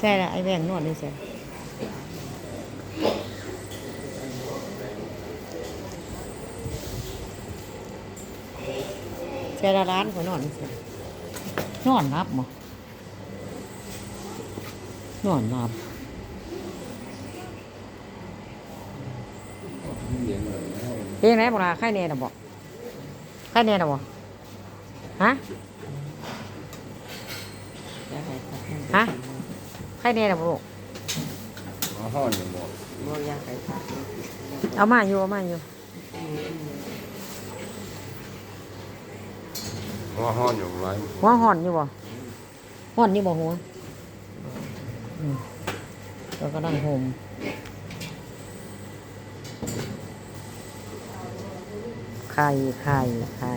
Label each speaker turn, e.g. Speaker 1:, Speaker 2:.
Speaker 1: ใช่ละไอ้แบงนวดเลยใช่ใช่ละร้านก็นอนใช่นอนนับมั้นอนนับ
Speaker 2: เลี้ยงเลยนะ
Speaker 1: เพียงไหนบอกลาไข่เน่นะบอกไข่เน่นะบอกฮะ
Speaker 3: อยาก ให้ตัด
Speaker 1: ฮะไข่เน่นะบอก
Speaker 2: มาห่อนอยู่หมด
Speaker 3: บ่อยากให้ตัด
Speaker 1: เอามาอยู่เอามาอยู่
Speaker 2: มาห่อนอยู่ไร
Speaker 1: หัวห่อนอยู่บ่ห่อนอยู่บ่หัวอืมแล้วก็นั่งห่มไข่ไข่ไข่